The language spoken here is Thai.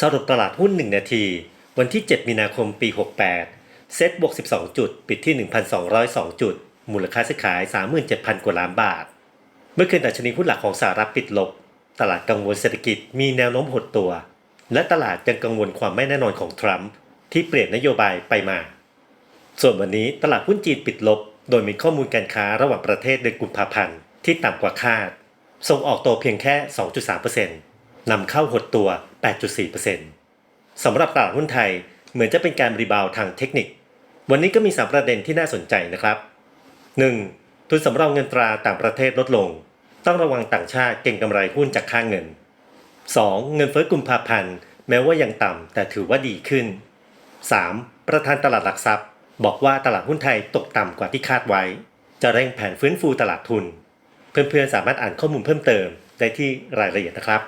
สรุปตลาดหุ้น 1 นาที วันที่ 7 มีนาคมปี 68 เซ็ตบวก 12 จุด ปิดที่ 1,202 จุด มูลค่าซื้อขาย 37,000 กว่าล้านบาท เมื่อคืนดัชนีหุ้นหลักของสหรัฐปิดลบ ตลาดกังวลเศรษฐกิจมีแนวโน้มหดตัว และตลาดยังกังวลความไม่แน่นอนของทรัมป์ที่เปลี่ยนนโยบายไปมา ส่วนวันนี้ตลาดหุ้นจีนปิดลบ โดยมีข้อมูลการค้าระหว่างประเทศเดือนกุมภาพันธ์ที่ต่ำกว่าคาด ส่งออกโตเพียงแค่ 2.3% นำเข้าหดตัว 8.4%สำหรับตลาดหุ้นไทยเหมือนจะเป็นการรีบาวทางเทคนิค วันนี้ก็มี 3 ประเด็นที่น่าสนใจนะครับ 1. ทุนสำรองเงินตราต่างประเทศลดลง ต้องระวังต่างชาติเก็งกำไรหุ้นจากค่างเงิน 2. เงินเฟ้อกุมภาพันธ์แม้ว่ายังต่ำแต่ถือว่าดีขึ้น 3. ประธานตลาดหลักทรัพย์ บอกว่าตลาดหุ้นไทยตกต่ำกว่าที่คาดไว้ จะเร่งแผนฟื้นฟูตลาดทุน เพื่อนๆสามารถอ่านข้อมูลเพิ่มเติมได้ที่รายละเอียดนะครับ